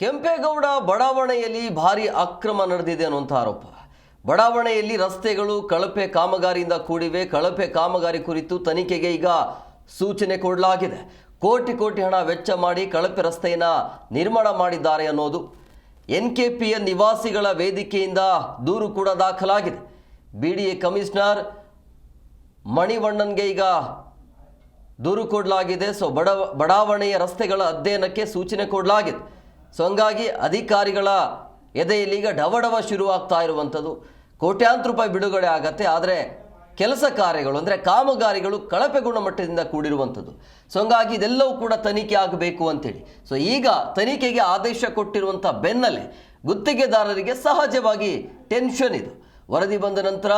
ಕೆಂಪೇಗೌಡ ಬಡಾವಣೆಯಲ್ಲಿ ಭಾರಿ ಅಕ್ರಮ ನಡೆದಿದೆ ಅನ್ನುವಂಥ ಆರೋಪ. ಬಡಾವಣೆಯಲ್ಲಿ ರಸ್ತೆಗಳು ಕಳಪೆ ಕಾಮಗಾರಿಯಿಂದ ಕೂಡಿವೆ. ಕಳಪೆ ಕಾಮಗಾರಿ ಕುರಿತು ತನಿಖೆಗೆ ಈಗ ಸೂಚನೆ ಕೊಡಲಾಗಿದೆ. ಕೋಟಿ ಕೋಟಿ ಹಣ ವೆಚ್ಚ ಮಾಡಿ ಕಳಪೆ ರಸ್ತೆಯನ್ನು ನಿರ್ಮಾಣ ಮಾಡಿದ್ದಾರೆ ಅನ್ನೋದು ಎನ್ ಕೆ ಪಿಯ ನಿವಾಸಿಗಳ ವೇದಿಕೆಯಿಂದ ದೂರು ಕೂಡ ದಾಖಲಾಗಿದೆ. ಬಿ ಡಿ ಎ ಕಮಿಷನರ್ ಮಣಿವಣ್ಣನ್ಗೆ ಈಗ ದೂರು ಕೊಡಲಾಗಿದೆ. ಸೊ ಬಡ ಬಡಾವಣೆಯ ರಸ್ತೆಗಳ ಅಧ್ಯಯನಕ್ಕೆ ಸೂಚನೆ ಕೊಡಲಾಗಿದೆ. ಸೊ ಹಂಗಾಗಿ ಅಧಿಕಾರಿಗಳ ಎದೆಯಲ್ಲಿ ಈಗ ಡವಡವ ಶುರುವಾಗ್ತಾ ಇರುವಂಥದ್ದು. ಕೋಟ್ಯಾಂತರ ರೂಪಾಯಿ ಬಿಡುಗಡೆ ಆಗತ್ತೆ, ಆದರೆ ಕೆಲಸ ಕಾರ್ಯಗಳು, ಅಂದರೆ ಕಾಮಗಾರಿಗಳು ಕಳಪೆ ಗುಣಮಟ್ಟದಿಂದ ಕೂಡಿರುವಂಥದ್ದು. ಸೊ ಹಂಗಾಗಿ ಇದೆಲ್ಲವೂ ಕೂಡ ತನಿಖೆ ಆಗಬೇಕು ಅಂತೇಳಿ. ಸೊ ಈಗ ತನಿಖೆಗೆ ಆದೇಶ ಕೊಟ್ಟಿರುವಂಥ ಬೆನ್ನಲ್ಲೇ ಗುತ್ತಿಗೆದಾರರಿಗೆ ಸಹಜವಾಗಿ ಟೆನ್ಷನ್ ಇದು. ವರದಿ ಬಂದ ನಂತರ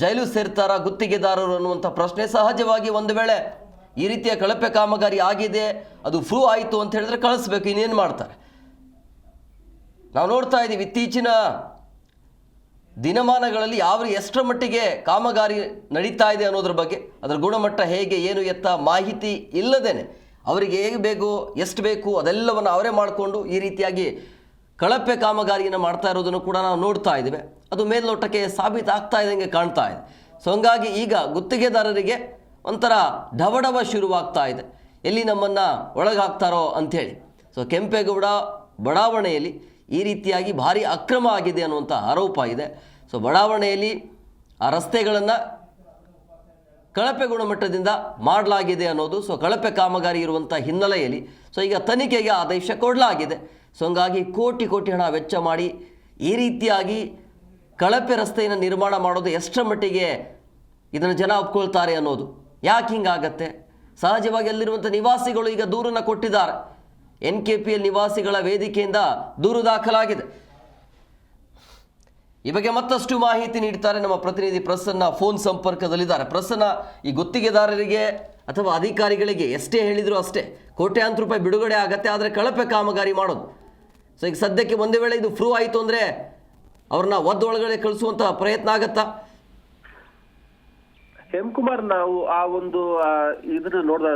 ಜೈಲು ಸೇರ್ತಾರ ಗುತ್ತಿಗೆದಾರರು ಅನ್ನುವಂಥ ಪ್ರಶ್ನೆ ಸಹಜವಾಗಿ ಒಂದು ವೇಳೆ ಈ ರೀತಿಯ ಕಳಪೆ ಕಾಮಗಾರಿ ಆಗಿದೆ, ಅದು ಫ್ರೂ ಆಯಿತು ಅಂತ ಹೇಳಿದ್ರೆ ಕಳಿಸ್ಬೇಕು, ಇನ್ನೇನು ಮಾಡ್ತಾರೆ? ನಾವು ನೋಡ್ತಾ ಇದ್ದೀವಿ, ಇತ್ತೀಚಿನ ದಿನಮಾನಗಳಲ್ಲಿ ಯಾವ ಎಷ್ಟರ ಮಟ್ಟಿಗೆ ಕಾಮಗಾರಿ ನಡೀತಾ ಇದೆ ಅನ್ನೋದ್ರ ಬಗ್ಗೆ, ಅದರ ಗುಣಮಟ್ಟ ಹೇಗೆ, ಏನು ಎತ್ತ ಮಾಹಿತಿ ಇಲ್ಲದೇನೆ, ಅವರಿಗೆ ಹೇಗೆ ಬೇಕು, ಎಷ್ಟು ಬೇಕು, ಅದೆಲ್ಲವನ್ನು ಅವರೇ ಮಾಡಿಕೊಂಡು ಈ ರೀತಿಯಾಗಿ ಕಳಪೆ ಕಾಮಗಾರಿಯನ್ನು ಮಾಡ್ತಾ ಇರೋದನ್ನು ಕೂಡ ನಾವು ನೋಡ್ತಾ ಇದ್ದೇವೆ. ಅದು ಮೇಲ್ನೋಟಕ್ಕೆ ಸಾಬೀತಾಗ್ತಾ ಇದ್ದಂಗೆ ಕಾಣ್ತಾ ಇದೆ. ಸೊ, ಹಂಗಾಗಿ ಈಗ ಗುತ್ತಿಗೆದಾರರಿಗೆ ಒಂಥರ ಢವಢವ ಶುರುವಾಗ್ತಾ ಇದೆ. ಎಲ್ಲಿ ನಮ್ಮನ್ನು ಒಳಗಾಗ್ತಾರೋ ಅಂಥೇಳಿ. ಸೊ ಕೆಂಪೇಗೌಡ ಬಡಾವಣೆಯಲ್ಲಿ ಈ ರೀತಿಯಾಗಿ ಭಾರಿ ಅಕ್ರಮ ಆಗಿದೆ ಅನ್ನುವಂಥ ಆರೋಪ ಇದೆ. ಸೊ ಬಡಾವಣೆಯಲ್ಲಿ ಆ ರಸ್ತೆಗಳನ್ನು ಕಳಪೆ ಗುಣಮಟ್ಟದಿಂದ ಮಾಡಲಾಗಿದೆ ಅನ್ನೋದು ಸೊ ಕಳಪೆ ಕಾಮಗಾರಿ ಇರುವಂಥ ಹಿನ್ನೆಲೆಯಲ್ಲಿ. ಸೊ ಈಗ ತನಿಖೆಗೆ ಆದೇಶ ಕೊಡಲಾಗಿದೆ. ಸೊ ಹಂಗಾಗಿ ಕೋಟಿ ಕೋಟಿ ಹಣ ವೆಚ್ಚ ಮಾಡಿ ಈ ರೀತಿಯಾಗಿ ಕಳಪೆ ರಸ್ತೆಯನ್ನು ನಿರ್ಮಾಣ ಮಾಡೋದು ಎಷ್ಟರ ಮಟ್ಟಿಗೆ ಇದನ್ನು ಜನ ಒಪ್ಕೊಳ್ತಾರೆ ಅನ್ನೋದು. ಯಾಕೆ ಹಿಂಗಾಗತ್ತೆ? ಸಹಜವಾಗಿ ಅಲ್ಲಿರುವಂಥ ನಿವಾಸಿಗಳು ಈಗ ದೂರನ್ನು ಕೊಟ್ಟಿದ್ದಾರೆ. ಎನ್ ಕೆ ಪಿ ಎಲ್ ನಿವಾಸಿಗಳ ವೇದಿಕೆಯಿಂದ ದೂರು ದಾಖಲಾಗಿದೆ. ಈ ಬಗ್ಗೆ ಮತ್ತಷ್ಟು ಮಾಹಿತಿ ನೀಡ್ತಾರೆ ನಮ್ಮ ಪ್ರತಿನಿಧಿ ಪ್ರಸನ್ನ ಫೋನ್ ಸಂಪರ್ಕದಲ್ಲಿದ್ದಾರೆ. ಪ್ರಸನ್ನ, ಈ ಗುತ್ತಿಗೆದಾರರಿಗೆ ಅಥವಾ ಅಧಿಕಾರಿಗಳಿಗೆ ಎಷ್ಟೇ ಹೇಳಿದ್ರು ಅಷ್ಟೇ ಕೋಟ್ಯಾಂತರ ರೂಪಾಯಿ ಬಿಡುಗಡೆ ಆಗತ್ತೆ, ಆದರೆ ಕಳಪೆ ಕಾಮಗಾರಿ ಮಾಡೋದು. ಸೊ ಈಗ ಸದ್ಯಕ್ಕೆ ಒಂದೇ ವೇಳೆ ಇದು ಫ್ರೂ ಆಯಿತು ಅಂದರೆ ಅವ್ರನ್ನ ಒದ್ದೊಳಗಡೆ ಕಳಿಸುವಂಥ ಪ್ರಯತ್ನ ಆಗತ್ತಾ? ಹೇಮಕುಮಾರ್ ನಾವು ಆ ಒಂದು ಇದನ್ನ ನೋಡಿದ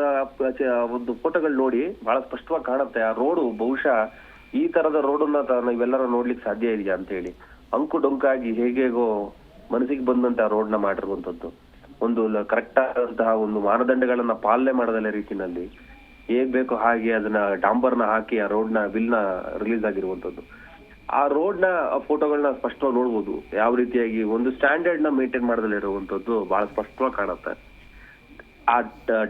ಒಂದು ಫೋಟೋಗಳು ನೋಡಿ ಬಹಳ ಸ್ಪಷ್ಟವಾಗಿ ಕಾಣುತ್ತೆ. ಆ ರೋಡು ಬಹುಶಃ ಈ ತರದ ರೋಡನ್ನ ನೀವೆಲ್ಲರೂ ನೋಡ್ಲಿಕ್ಕೆ ಸಾಧ್ಯ ಇದೆಯಾ ಅಂತ ಹೇಳಿ. ಅಂಕು ಡೊಂಕಾಗಿ ಹೇಗೇಗೋ ಮನಸ್ಸಿಗೆ ಬಂದಂತ ರೋಡ್ನ ಮಾಡಿರುವಂತದ್ದು ಒಂದು ಕರೆಕ್ಟ್ ಆದಂತಹ ಒಂದು ಮಾನದಂಡಗಳನ್ನ ಪಾಲನೆ ಮಾಡದಲ್ಲ ರೀತಿನಲ್ಲಿ ಹೇಗ್ ಬೇಕೋ ಹಾಗೆ ಅದನ್ನ ಡಾಂಬರ್ನ ಹಾಕಿ ಆ ರೋಡ್ನ ಬಿಲ್ನ ರಿಲೀಸ್ ಆಗಿರುವಂತದ್ದು ಆ ರೋಡ್ನ ಫೋಟೋಗಳನ್ನ ಸ್ಪಷ್ಟವಾಗಿ ನೋಡ್ಬೋದು. ಯಾವ ರೀತಿಯಾಗಿ ಒಂದು ಸ್ಟ್ಯಾಂಡರ್ಡ್ನ ಮೇಂಟೈನ್ ಮಾಡದಲ್ಲ ಇರುವಂತದ್ದು ಬಹಳ ಸ್ಪಷ್ಟವಾಗಿ ಕಾಣುತ್ತೆ. ಆ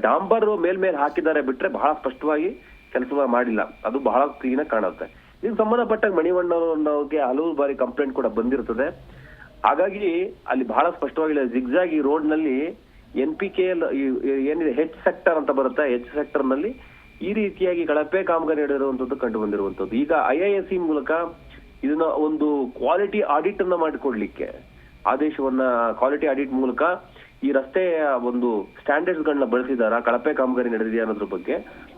ಡಾಂಬರ್ ಮೇಲ್ಮೇಲೆ ಹಾಕಿದ್ದಾರೆ ಬಿಟ್ರೆ ಬಹಳ ಸ್ಪಷ್ಟವಾಗಿ ಕೆಲಸ ಮಾಡಿಲ್ಲ. ಅದು ಬಹಳ ಕ್ಲೀನ್ ಕಾಣುತ್ತೆ. ಇದಕ್ಕೆ ಸಂಬಂಧಪಟ್ಟ ಮಣಿವಣ್ಣವ್ರಿಗೆ ಹಲವು ಬಾರಿ ಕಂಪ್ಲೇಂಟ್ ಕೂಡ ಬಂದಿರುತ್ತದೆ. ಹಾಗಾಗಿ ಅಲ್ಲಿ ಬಹಳ ಸ್ಪಷ್ಟವಾಗಿ ಜಿಗ್ಜಾಗ್ ರೋಡ್ನಲ್ಲಿ ಎನ್ ಪಿ ಕೆ ಏನಿದೆ, ಹೆಚ್ ಸೆಕ್ಟರ್ ಅಂತ ಬರುತ್ತೆ. ಹೆಚ್ ಸೆಕ್ಟರ್ನಲ್ಲಿ ಈ ರೀತಿಯಾಗಿ ಕಳಪೆ ಕಾಮಗಾರಿ ನಡೆದಿರುವಂತದ್ದು ಕಂಡು ಬಂದಿರುವಂತದ್ದು ಈಗ ಐ ಐ ಎಸ್ ಸಿ ಮೂಲಕ ಇದನ್ನ ಒಂದು ಕ್ವಾಲಿಟಿ ಆಡಿಟ್ ಅನ್ನ ಮಾಡಿಕೊಡ್ಲಿಕ್ಕೆ ಆದೇಶವನ್ನ ಕ್ವಾಲಿಟಿ ಆಡಿಟ್ ಮೂಲಕ ಈ ರಸ್ತೆಯ ಒಂದು ಸ್ಟ್ಯಾಂಡರ್ಡ್ಸ್ ಗಳನ್ನ ಬಳಸಿದಾರ, ಕಳಪೆ ಕಾಮಗಾರಿ ನಡೆದಿದೆಯಾ ಅನ್ನೋದ್ರ ಬಗ್ಗೆ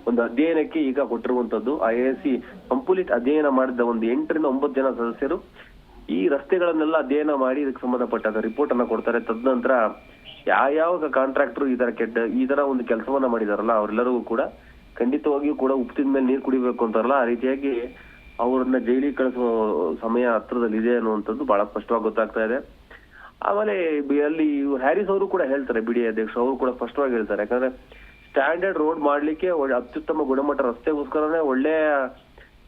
ಒಂದು ಅಧ್ಯಯನಕ್ಕೆ ಈಗ ಕೊಟ್ಟಿರುವಂತದ್ದು ಐ ಎ ಸಿ ಕಂಪ್ಲೀಟ್ ಅಧ್ಯಯನ ಮಾಡಿದ ಒಂದು ಎಂಟರಿಂದ ಒಂಬತ್ತು ಜನ ಸದಸ್ಯರು ಈ ರಸ್ತೆಗಳನ್ನೆಲ್ಲ ಅಧ್ಯಯನ ಮಾಡಿ ಇದಕ್ಕೆ ಸಂಬಂಧಪಟ್ಟ ರಿಪೋರ್ಟ್ ಅನ್ನ ಕೊಡ್ತಾರೆ. ತದನಂತರ ಯಾವ ಕಾಂಟ್ರಾಕ್ಟರ್ ಈ ತರ ಕೆಟ್ಟ, ಈ ತರ ಒಂದು ಕೆಲಸವನ್ನ ಮಾಡಿದಾರಲ್ಲ, ಅವರೆಲ್ಲರಿಗೂ ಕೂಡ ಖಂಡಿತವಾಗಿಯೂ ಕೂಡ ಉಪ್ಪಿನ ಮೇಲೆ ನೀರು ಕುಡಿಬೇಕು ಅಂತಾರಲ್ಲ, ಆ ರೀತಿಯಾಗಿ ಅವ್ರನ್ನ ಜೈಲಿಗೆ ಕಳಿಸೋ ಸಮಯ ಹತ್ರದಲ್ಲಿ ಇದೆ ಅನ್ನುವಂಥದ್ದು ಬಹಳ ಸ್ಪಷ್ಟವಾಗಿ ಗೊತ್ತಾಗ್ತಾ ಇದೆ. ಆಮೇಲೆ ಬಿ- ಅಲ್ಲಿ ಹ್ಯಾರಿಸ್ ಅವರು ಕೂಡ ಹೇಳ್ತಾರೆ ಬಿಡಿ ಅಧ್ಯಕ್ಷ ಅವರು ಕೂಡ ಸ್ಪಷ್ಟವಾಗಿ ಹೇಳ್ತಾರೆ. ಯಾಕಂದ್ರೆ ಸ್ಟ್ಯಾಂಡರ್ಡ್ ರೋಡ್ ಮಾಡ್ಲಿಕ್ಕೆ ಅತ್ಯುತ್ತಮ ಗುಣಮಟ್ಟ ರಸ್ತೆಗೋಸ್ಕರನೇ ಒಳ್ಳೆ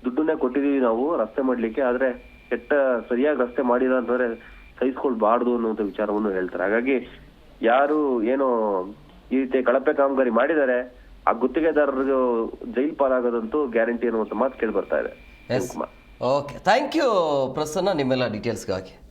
ದುಡ್ಡನ್ನೇ ಕೊಟ್ಟಿದೀವಿ ನಾವು ರಸ್ತೆ ಮಾಡ್ಲಿಕ್ಕೆ, ಆದ್ರೆ ಕೆಟ್ಟ ಸರಿಯಾಗಿ ರಸ್ತೆ ಮಾಡಿಲ್ಲ ಅಂತಂದ್ರೆ ಸಹಿಸ್ಕೊಳ್ಬಾರ್ದು ಅನ್ನುವಂಥ ವಿಚಾರವನ್ನು ಹೇಳ್ತಾರೆ. ಹಾಗಾಗಿ ಯಾರು ಏನು ಈ ರೀತಿ ಕಳಪೆ ಕಾಮಗಾರಿ ಮಾಡಿದ್ದಾರೆ ಆ ಗುತ್ತಿಗೆದಾರರು ಜೈಲ್ ಪಾಲಾಗೋದಂತೂ ಗ್ಯಾರಂಟಿ ಅನ್ನುವಂಥ ಮಾತು ಕೇಳಿ ಬರ್ತಾ ಇದೆ. Yes okay thank you Prasanna. ನಿಮ್ಮೆಲ್ಲ ಡೀಟೇಲ್ಸ್ಗಾಗಿ